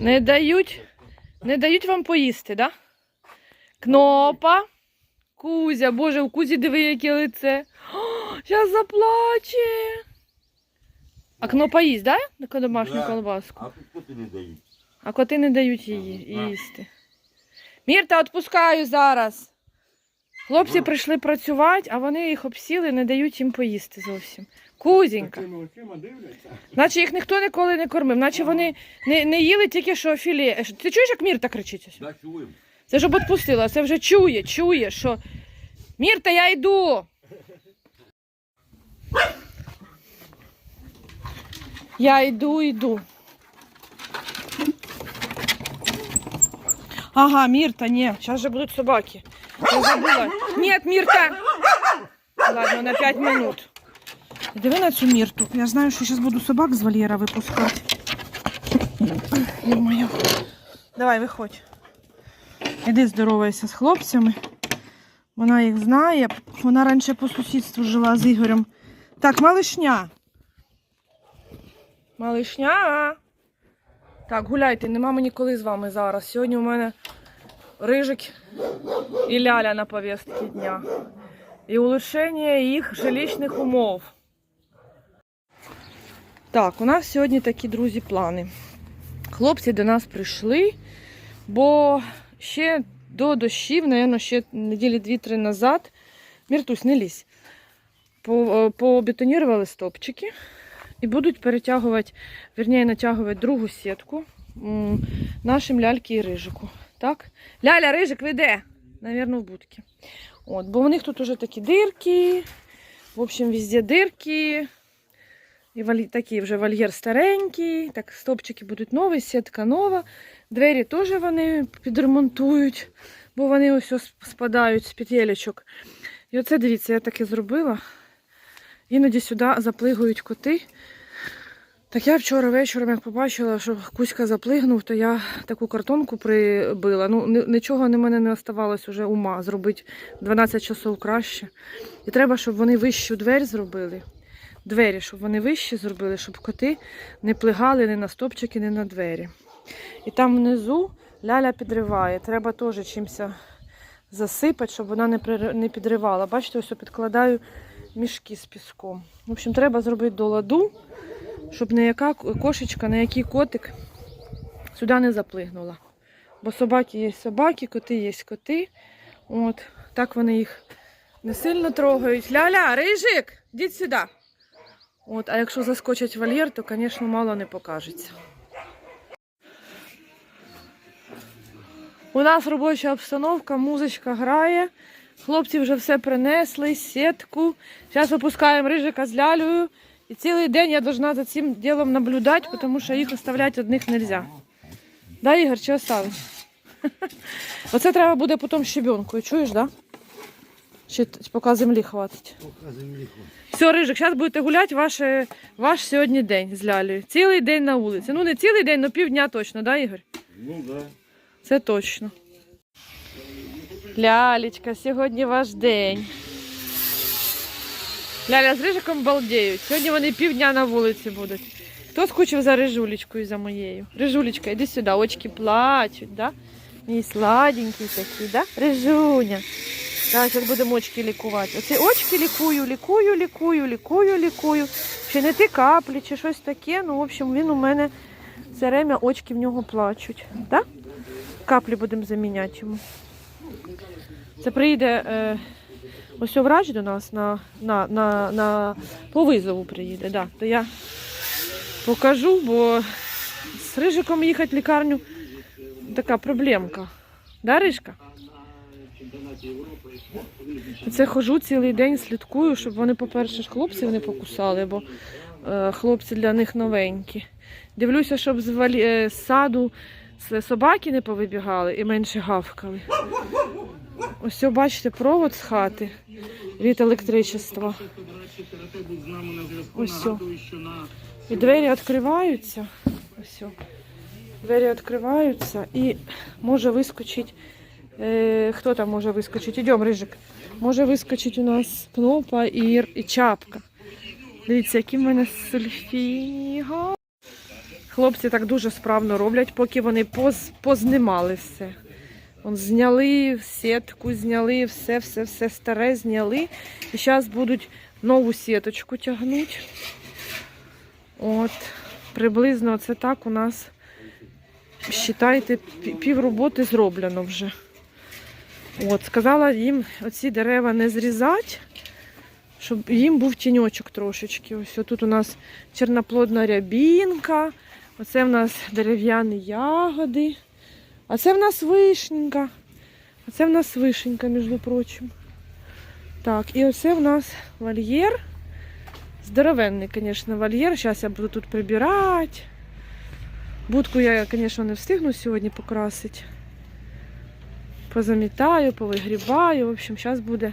Не дають, не дають вам поїсти, да? Кнопа. Кузя, боже, у Кузі диви, яке лице. Зараз заплаче. А кнопа їсть, да? Таку домашню Да. колбаску. А коти не дають. А коти не дають її Да. їсти. Мірта, відпускаю зараз. Хлопці прийшли працювати, а вони їх обсіли, не дають їм поїсти зовсім. Кузінька. Такими очима дивляться. Наче їх ніхто ніколи не кормив, наче вони не, не їли тільки що філе. Е, Ти чуєш, як Мірта кричить? ось? Да, чуємо. Це ж відпустила, це вже чує, чує, що. Мірта, я йду. Я йду, йду. Ага, Мірта, ні, зараз же будуть собаки. Я забула. Ні, Мірта. Ладно, на 5 минут. Диви на цю Мірту. Я знаю, що зараз буду собак з вольєра випускати. Ё-моё. Давай, виходь. Іди здоровайся з хлопцями. Вона їх знає. Вона раніше по сусідству жила з Ігорем. Так, малишня. Малишня. Так, гуляйте, нема мені коли з вами зараз. Сьогодні у мене рижик і ляля на повістці дня. І улучшення їх жилищних умов. Так, у нас сьогодні такі, друзі, плани. Хлопці до нас прийшли, бо ще до дощів, напевно, ще неділі дві-три назад. Міртусь, не лізь. По- е, Побетонірували стопчики і будуть перетягувати, вірніше, натягувати другу сітку нашим ляльки і рижику. Так? Ляля, рижик, ви де? Навірно, в будки. От, бо у них тут уже такі дирки. В общем, везде дирки. І валі... такий вже вольєр старенький. Так, стопчики будуть нові, сітка нова. Двері теж вони підремонтують, бо вони ось спадають з петелечок. І оце дивіться, я таке зробила. Іноді сюди заплигують коти. Так я вчора вечором, як побачила, що Кузька заплигнув, то я таку картонку прибила. Ну, нічого не мене не оставалось уже ума зробити 12 часов краще. І треба, щоб вони вищу двері зробили. Двері, щоб вони вищі зробили, щоб коти не плигали ні на стопчики, ні на двері. І там внизу ляля підриває. Треба теж чимось засипати, щоб вона не, підривала. Бачите, ось підкладаю мішки з піском. В общем, треба зробити до ладу, щоб ніяка кошечка, ніякий котик сюди не заплигнула. Бо собаки є собаки, коти є коти. От, так вони їх не сильно трогають. Ляля, рижик, йдіть сюди. От, а якщо заскочить вольєр, то, звісно, мало не покажеться. У нас робоча обстановка, музичка грає. Хлопці вже все принесли, сітку. Зараз випускаємо рижика з лялею. І цілий день я должна за цим ділом наблюдати, тому що їх оставляти одних не можна. Да, Ігор, чи оставиш? Оце треба буде потім щебенкою, чуєш, да? Чи т- поки землі хватить. Все, Рижик, зараз будете гуляти ваш, ваш сьогодні день з лялею. Цілий день на вулиці. Ну не цілий день, але півдня точно, да, Ігор? Ну да. Це точно. Лялечка, сьогодні ваш день. Ляля з Рижиком балдіють. Сьогодні вони півдня на вулиці будуть. Хто скучив за рижулечкою за моєю? Рижулечка, іди сюди, очки плачуть, да? Мій сладенький такий, да? Рижуня. Так, зараз будемо очки лікувати. Оці очки лікую, лікую, лікую, лікую, лікую. Чи не ті каплі, чи щось таке. Ну, в общем, він у мене все время очки в нього плачуть. Да? Каплі будемо заміняти йому. Це прийде е, ось врач до нас на, на, на, на, по визову приїде. Да. То я покажу, бо з Рижиком їхати в лікарню така проблемка. Да, Рижка? Це хожу цілий день, слідкую, щоб вони, по-перше, хлопців не покусали, бо е, хлопці для них новенькі. Дивлюся, щоб з, валі... е, саду с- собаки не повибігали і менше гавкали. Ось, бачите, провод з хати від електричества. Ось. І двері відкриваються. Ось. Двері відкриваються і може вискочить. Е, хто там може вискочити? Ідемо, Рижик. Може вискочити у нас кнопа і, і чапка. Дивіться, які в мене сульфіні. Га. хлопці так дуже справно роблять, поки вони поз, познімали все. Вон, зняли сітку, зняли все, все, все старе зняли. І зараз будуть нову сіточку тягнути. От, приблизно це так у нас, вважайте, пів роботи зроблено вже. От, сказала їм оці дерева не зрізати, щоб їм був тіньочок трошечки. Ось тут у нас черноплодна рябінка, оце в нас дерев'яні ягоди, а це в нас вишенька. А це в нас вишенька, між прочим. Так, і оце в нас вольєр. Здоровенний, звісно, вольєр. Зараз я буду тут прибирати. Будку я, звісно, не встигну сьогодні покрасити. Позамітаю, повигрібаю. В общем, зараз буде,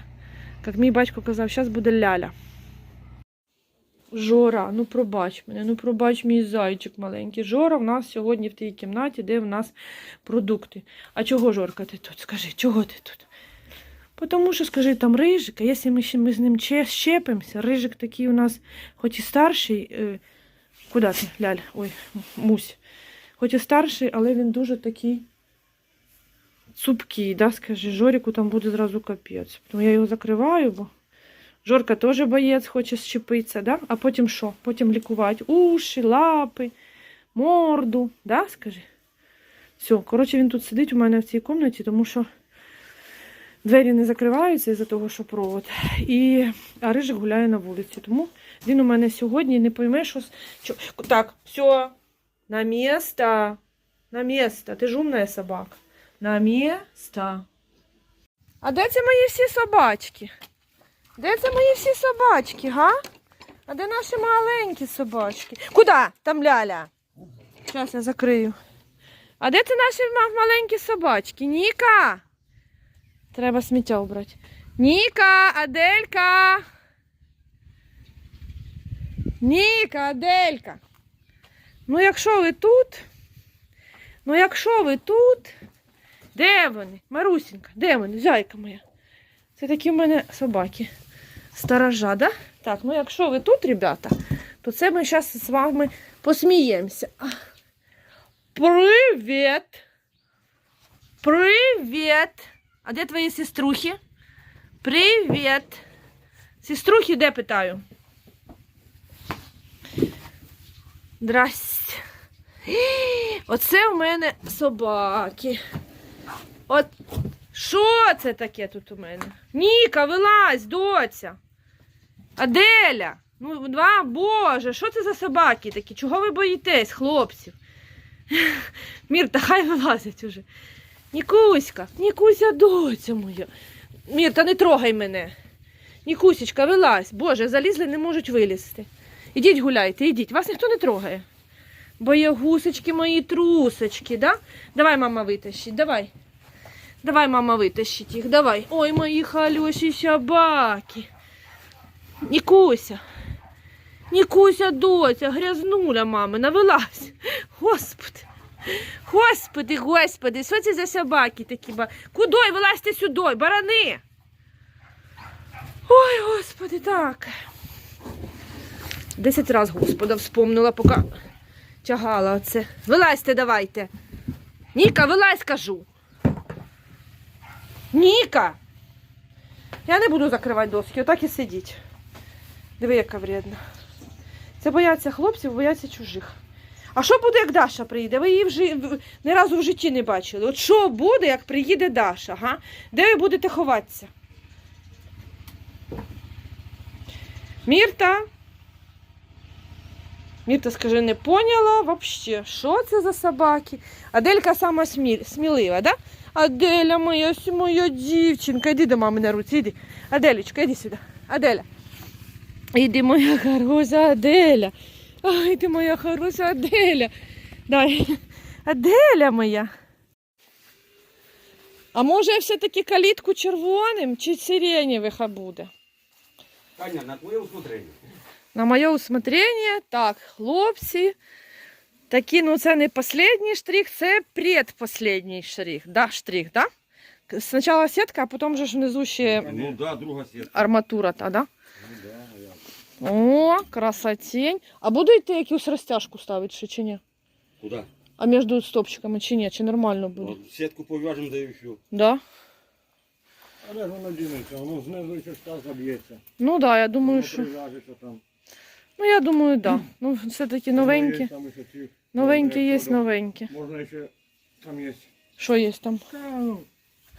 як мій батько казав, зараз буде ляля. Жора, ну пробач мене, ну пробач мій зайчик маленький. Жора в нас сьогодні в тій кімнаті, де в нас продукти. А чого Жорка ти тут? Скажи, чого ти тут? Тому що, скажи, там рижик, а якщо ми, ми з ним щепимося, рижик такий у нас, хоч і старший, е, куди ти, ляль? Ой, мусь. Хоч і старший, але він дуже такий цупкий, да, скажи, Жоріку там буде зразу капець. Тому я його закриваю, бо Жорка теж боєць, хоче щепитися, да? а потім що? Потім лікувати уші, лапи, морду, да, скажи. Все, коротше, він тут сидить у мене в цій кімнаті, тому що двері не закриваються із-за того, що провод. І а рижик гуляє на вулиці. Тому він у мене сьогодні не пойме, що. Так, все, на місто. На місто. Ти ж умна собака. На місто. А де це мої всі собачки? Де це мої всі собачки, га? А де наші маленькі собачки? Куди? Там ляля. Зараз я закрию. А де це наші маленькі собачки? Ніка! Треба сміття обрати. Ніка, Аделька. Ніка, Аделька. Ну, якщо ви тут, ну якщо ви тут, де вони? Марусінька, де вони? Зайка моя. Це такі в мене собаки. Сторожа, да? Так, ну якщо ви тут, ребята, то це ми зараз з вами посміємося. Привіт! Привіт! А де твої сеструхи? Привіт! Сеструхи де питаю? Здрасте. Оце в мене собаки. От що це таке тут у мене? Ніка, вилазь, доця. Аделя. Ну, два, боже, що це за собаки такі? Чого ви боїтесь, хлопців? Мірта, хай вилазять уже. Нікуська, Нікуся, доця моя. Мірта, не трогай мене. Нікусечка, вилазь. Боже, залізли, не можуть вилізти. Ідіть гуляйте, ідіть. Вас ніхто не трогає. Боягусечки мої трусочки, да? Давай, мама, витащить, давай. Давай, мама, витащить їх, давай. Ой, мої халюші собаки. Нікуся. Нікуся, доця, грязнуля, мамина, вилазь. Господи. Господи, господи, що це за собаки такі? Кудой, вилазьте сюди, барани. Ой, господи, так. Десять раз Господа вспомнила, поки тягала оце. Вилазьте, давайте. Ніка, вилазь, кажу. Ніка! Я не буду закривати доски, отак і сидіть. Диви, яка вредна. Це бояться хлопців, бояться чужих. А що буде, як Даша приїде? Ви її вже ні разу в житті не бачили. От що буде, як приїде Даша? Га? Де ви будете ховатися? Мірта? Мірта, скажи, не поняла вообще, що це за собаки? Аделька сама смі... смілива, да? Аделя моя, моя дівчинка, іди до мами на руці, іди. Аделечка, іди сюди. Аделя. Іди, моя хороша Аделя. Ай, ти моя хороша Аделя. Дай. Аделя моя. А може все-таки калітку червоним чи сиренєвих буде? Таня, на твоє усмотрення. На моє усмотрення, так, хлопці. Такі, ну це не останній штрих, це предпоследній штрих. Да, штрих, да? К- Спочатку сітка, а потім же ж внизу ще Ну да, друга сітка. арматура, та, да? Ну да, я. О, красотень. А буду йти якусь розтяжку ставити ще чи ні? Куди? А між стопчиками чи ні? Чи нормально буде? От Сітку пов'яжемо, да і все. Да? Але ж воно дінеться, воно знизу ще шкаф заб'ється. Ну так, да, я думаю, Воно що. прив'яжеться там. Ну я думаю, так. Да. Ну, все-таки новенькі. Новенькі є новенькі. Можна ще, там є. Що є там? Та, ну,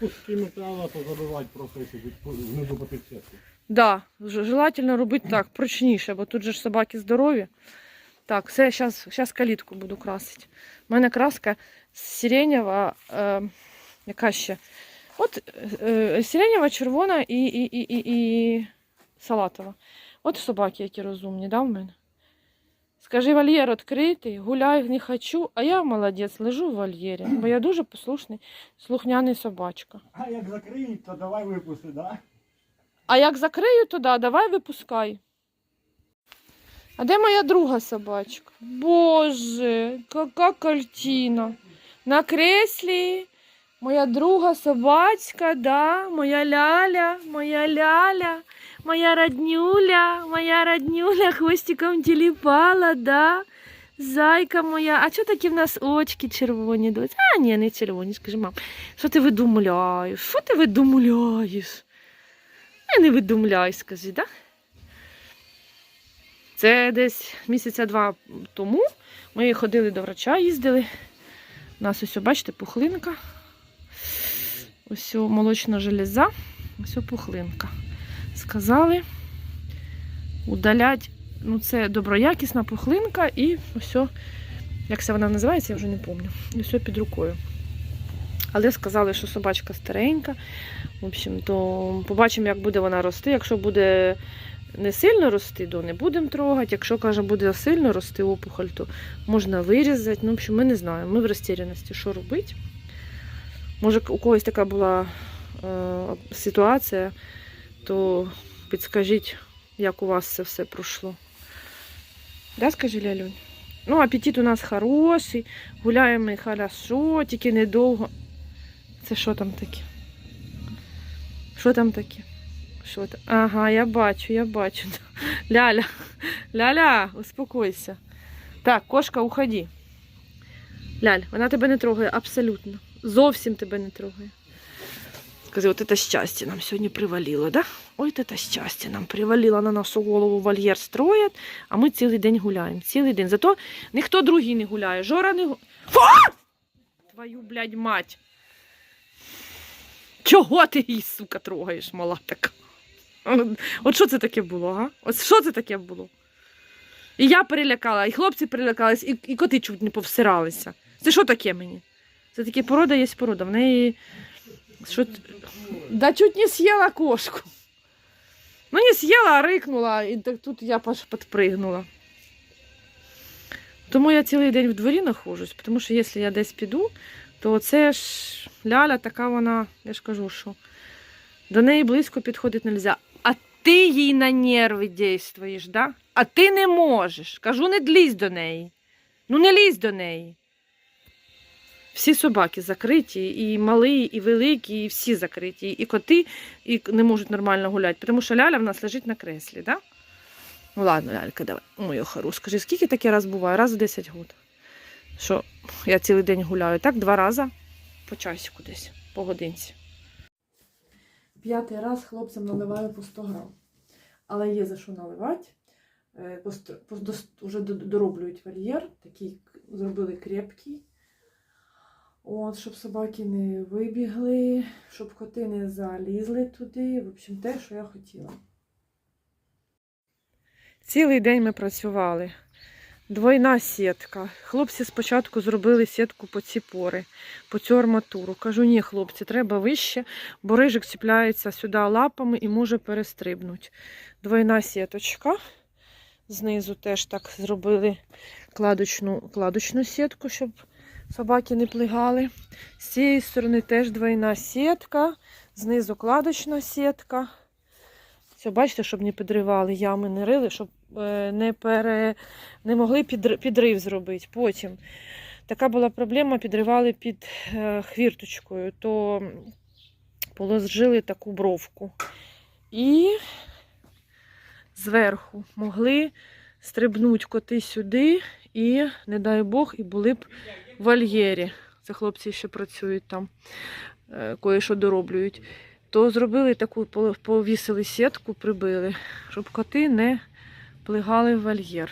куски металу позабивати просто від- по- знизу по підсітку. Да, желательно робити так, прочніше, бо тут же ж собаки здорові. Так, все, зараз щас калітку буду красити. У мене краска сиренєва, е, яка ще? От е, сиренєва, червона і, і, і, і, і салатова. От собаки, які розумні, да, в мене? Скажи, вольєр відкритий, гуляй не хочу, а я молодець, лежу в вольєрі, бо я дуже послушний, слухняний собачка. А як закриють, то давай випусти, да? А як закрию, то да, давай випускай. А де моя друга собачка? Боже, яка картина. На креслі моя друга собачка, да, моя ляля, моя ляля, моя роднюля, моя роднюля хвостиком тіліпала, да. Зайка моя, а чого такі в нас очки червоні? А, ні, не червоні, скажи, мам, що ти видумляєш? Що ти видумляєш? Я не видумляй, скажи, да? Це десь місяця два тому. Ми ходили до врача, їздили. У нас ось, бачите, пухлинка. Ось молочна железа, ось пухлинка. Сказали удалять, ну це доброякісна пухлинка і ось, як це вона називається, я вже не пам'ятаю. І все під рукою. Але сказали, що собачка старенька. В общем, то побачимо, як буде вона рости. Якщо буде не сильно рости, то не будемо трогати. Якщо каже, буде сильно рости опухоль, то можна вирізати. Ну, в общем, ми не знаємо. Ми в розтіряності, що робити. Може, у когось така була е, ситуація, то підскажіть, як у вас це все пройшло. Да, скажи, Лялюнь? Ну, апетит у нас хороший, гуляємо ми хорошо, тільки недовго. Це що там таке? Що там таке? Що там? Ага, я бачу, я бачу. Ляля, Ляля, успокойся. Так, кошка, уходи. Ляль, вона тебе не трогає абсолютно. Зовсім тебе не трогає. Скажи, от це щастя нам сьогодні привалило, да? Ой, це щастя нам привалило на нашу голову вольєр строять, а ми цілий день гуляємо. Цілий день. Зато ніхто другий не гуляє. Жора не гуляє. Твою, блядь, мать. Чого ти її, сука, трогаєш, мала така? От що це таке було, га? От що це таке було? І я перелякала, і хлопці перелякались, і, і коти чуть не повсиралися. Це що таке мені? Це таке порода є порода. В неї. Що... Да чуть не з'їла кошку. Ну, не з'їла, а рикнула, і тут я підпригнула. Тому я цілий день в дворі знаходжусь, тому що якщо я десь піду, то це ж ляля така вона, я ж кажу, що до неї близько підходити не можна. А ти їй на нерви дійствуєш, да? А ти не можеш. Кажу, не лізь до неї. Ну не лізь до неї. Всі собаки закриті, і малі, і великі, і всі закриті. І коти і не можуть нормально гуляти, тому що ляля в нас лежить на креслі, да? Ну ладно, лялька, давай. Моя хару, скажи, скільки таке раз буває? Раз в 10 років. Що я цілий день гуляю. Так, два рази по часику десь, по годинці. П'ятий раз хлопцям наливаю по 100 грам. Але є за що наливати. Е, Уже до- дороблюють вольєр, такий зробили крепкий. От, щоб собаки не вибігли, щоб коти не залізли туди. В общем, те, що я хотіла. Цілий день ми працювали. Двойна сітка. Хлопці спочатку зробили сітку по ці пори, по цю арматуру. Кажу, ні, хлопці, треба вище, бо рижик чіпляється сюди лапами і може перестрибнути. Двойна сіточка. Знизу теж так зробили кладочну, кладочну сітку, щоб собаки не плигали. З цієї сторони теж двойна сітка, знизу кладочна сітка. Все, бачите, щоб не підривали, ями не рили, щоб е, не, пере, не могли підрив зробити. Потім така була проблема, підривали під е, хвірточкою, то положили таку бровку. І зверху могли стрибнути коти сюди і, не дай Бог, і були б вольєрі. Це хлопці ще працюють там, е, кое-що дороблюють. То зробили таку, повісили сітку, прибили, щоб коти не плигали в вольєр.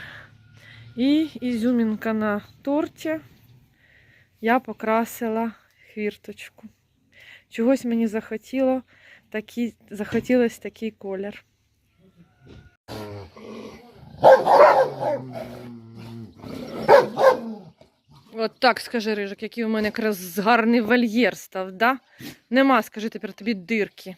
І ізюмінка на торті я покрасила хвірточку. Чогось мені захотіло, такі, захотілось такий колір. От так скажи, Рижик, який у мене якраз гарний вольєр став, да? Нема, скажи тепер тобі дирки.